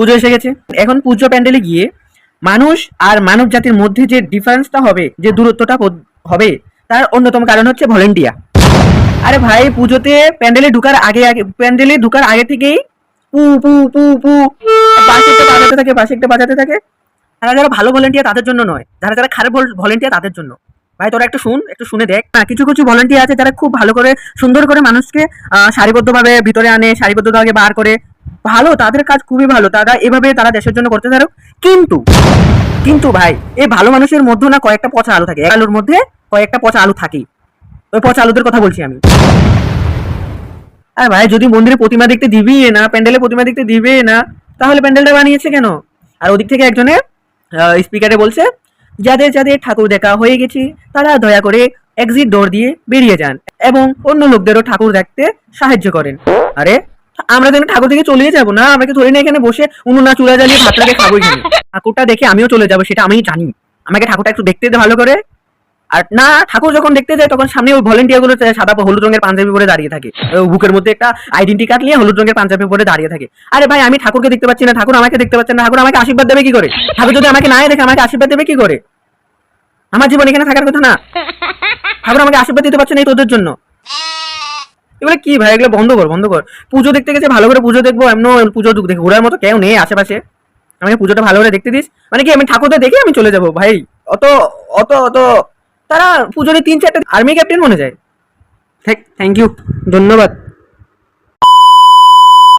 পুজো এসে গেছে। এখন পুজো প্যান্ডেলে গিয়ে মানুষ আর মানব জাতির মধ্যে যে ডিফারেন্সটা হবে, যে দূরত্বটা হবে, তার অন্যতম কারণ হচ্ছে ভলেন্টিয়া আরে ভাই, পুজোতে প্যান্ডেলে ঢুকার আগে আগে প্যান্ডেলে ঢুকার আগে থেকেই পু পু পু পু। পাশে একটা বাজাতে থাকে, পাশে একটা বাজাতে থাকে। যারা যারা ভালো ভলেন্টিয়ার তাদের জন্য নয়, যারা যারা খারাপ ভলেন্টিয়ার তাদের জন্য। ভাই, তোরা একটু শুন, একটু শুনে দেখ। না কিছু কিছু ভলেন্টিয়ার আছে যারা খুব ভালো করে, সুন্দর করে মানুষকে সারিবদ্ধভাবে ভিতরে আনে, সারিবদ্ধভাবে বার করে। ভালো, তাদের কাজ খুবই ভালো, তারা এভাবে তারা দেশের জন্য করতে পারো কিন্তু কিন্তু ভাই, এই ভালো মানুষের মধ্যে না কয়েকটা পচা আলু থাকে। এক আলুর মধ্যে কয়েকটা পচা আলু থাকে ওই পচা আলুদের কথা বলছি আমি। আর ভাই, যদি মন্দিরে প্রতিমা দেখতে দিবি না, প্যান্ডেলে প্রতিমা দেখতে দিবে না, তাহলে প্যান্ডেলটা বানিয়েছে কেন? আর ওদিক থেকে একজনে স্পিকারে বলছে, যাদের যাদের ঠাকুর দেখা হয়ে গেছে, তারা দয়া করে এক্সিট ডোর দিয়ে বেরিয়ে যান এবং অন্য লোকদেরও ঠাকুর দেখতে সাহায্য করেন। আরে আমরা যেন ঠাকুর থেকে চলে যাব না, আমরা কি ধরে না এখানে বসে উনুনা চুলা জ্বালিয়ে ভাত রেখে খাব এখানে ঠাকুরটা দেখে আমিও চলে যাব, সেটা আমি জানি। আমাকে ঠাকুরটা একটু দেখতে ভালো করে। আর না, ঠাকুর যখন দেখতে যায়, তখন সামনে ওই ভলেন্টিয়ারগুলো সাদা হলুদ রঙের পাঞ্জাবি পরে দাঁড়িয়ে থাকে। বুকের মধ্যে একটা আইডেন্টি কার্ড নিয়ে হলুদ রঙের পাঞ্জাবি পরে দাঁড়িয়ে থাকে। আরে ভাই, আমি ঠাকুরকে দেখতে পাচ্ছি না, ঠাকুর আমাকে দেখতে পাচ্ছেন না, ঠাকুর আমাকে আশীর্বাদ দেবে কি করে? ঠাকুর যদি আমাকে না দেখে, আমাকে আশীর্বাদ দেবে কি করে? আমার জীবন এখানে থাকার কথা না। ঠাকুর আমাকে আশীর্বাদ দিতে পারছে না এই তোদের জন্য। এগুলো কি ভাই? এগুলো বন্ধ কর বন্ধ কর। পুজো দেখতে গেছে, ভালো করে পুজো দেখব এমন পুজো দেখে ঘোরার মতো কেউ নেই আশেপাশে। আমাকে পুজোটা ভালো করে দেখতে দিস। মানে কি, আমি ঠাকুরটা দেখে আমি চলে যাব, ভাই? অত অত অত। তারা পুজোতে তিন চারটা আর্মি ক্যাপ্টেন মনে যায়। থ্যাংক ইউ ধন্যবাদ।